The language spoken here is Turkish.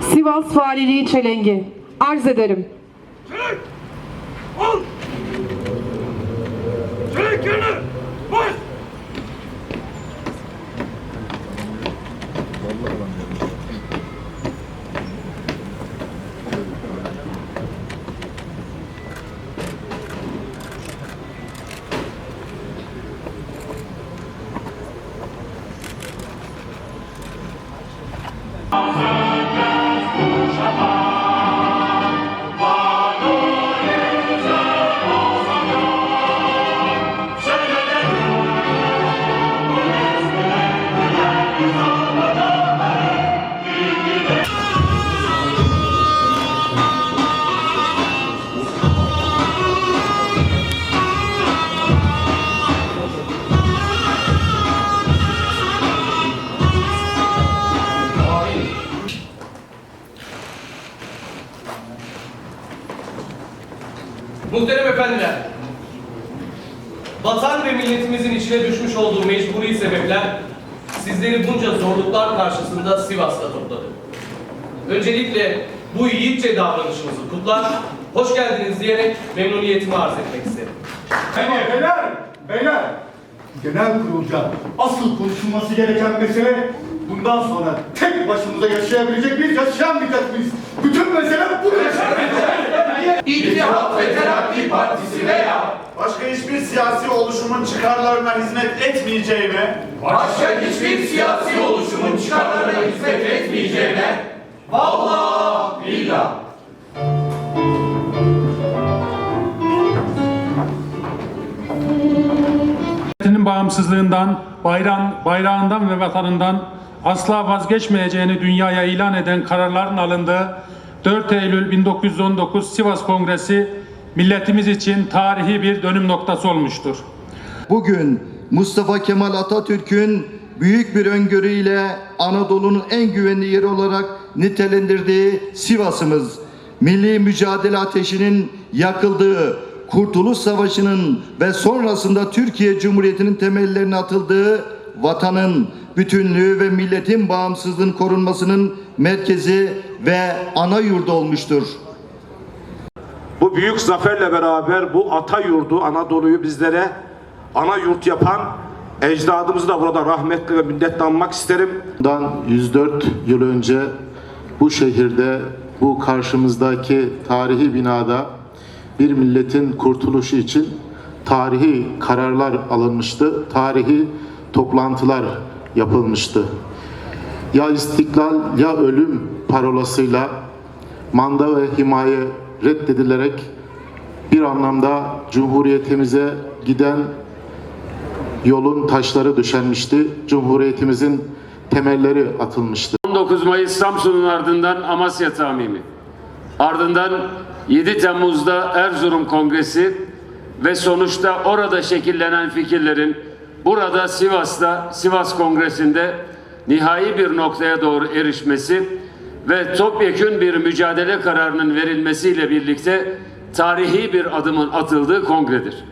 Sivas Valiliği Çelengi. Arz ederim. Çelik! Al! Çelik yerine! Baş! Muhterem efendiler, vatan ve milletimizin içine düşmüş olduğu mecburi sebepler sizleri bunca zorluklar karşısında Sivas'ta topladı. Öncelikle bu yiğitçe davranışımızı kutlar, hoş geldiniz diyerek memnuniyetimi arz etmek isterim. Beyler, beyler, beyler. Genel kurulca asıl konuşulması gereken mesele bundan sonra tek başımıza yaşayabilecek miyiz, yaşayamayacak mıyız? Bütün mesele bu. İttihat ve Terakki Partisi veya Başka hiçbir siyasi oluşumun çıkarlarına hizmet etmeyeceğime başka hiçbir siyasi oluşumun çıkarlarına hizmet etmeyeceğine vallahi billah bağımsızlığından, bayrağın, bayrağından ve vatanından asla vazgeçmeyeceğini dünyaya ilan eden kararların alındığı 4 Eylül 1919 Sivas Kongresi milletimiz için tarihi bir dönüm noktası olmuştur. Bugün Mustafa Kemal Atatürk'ün büyük bir öngörüyle Anadolu'nun en güvenli yeri olarak nitelendirdiği Sivas'ımız, milli mücadele ateşinin yakıldığı, Kurtuluş Savaşı'nın ve sonrasında Türkiye Cumhuriyeti'nin temellerine atıldığı vatanın bütünlüğü ve milletin bağımsızlığının korunmasının merkezi ve ana yurdu olmuştur. Bu büyük zaferle beraber bu ata yurdu Anadolu'yu bizlere ana yurt yapan ecdadımızı da burada rahmetli ve minnetle anmak isterim. Bundan 104 yıl önce bu şehirde bu karşımızdaki tarihi binada bir milletin kurtuluşu için tarihi kararlar alınmıştı. Tarihi toplantılar yapılmıştı. Ya istiklal ya ölüm parolasıyla manda ve himaye reddedilerek bir anlamda cumhuriyetimize giden yolun taşları düşenmişti. Cumhuriyetimizin temelleri atılmıştı. 19 Mayıs Samsun'un ardından Amasya tamimi. Ardından 7 Temmuz'da Erzurum Kongresi ve sonuçta orada şekillenen fikirlerin burada Sivas'ta Sivas Kongresi'nde nihai bir noktaya doğru erişmesi ve topyekün bir mücadele kararının verilmesiyle birlikte tarihi bir adımın atıldığı kongredir.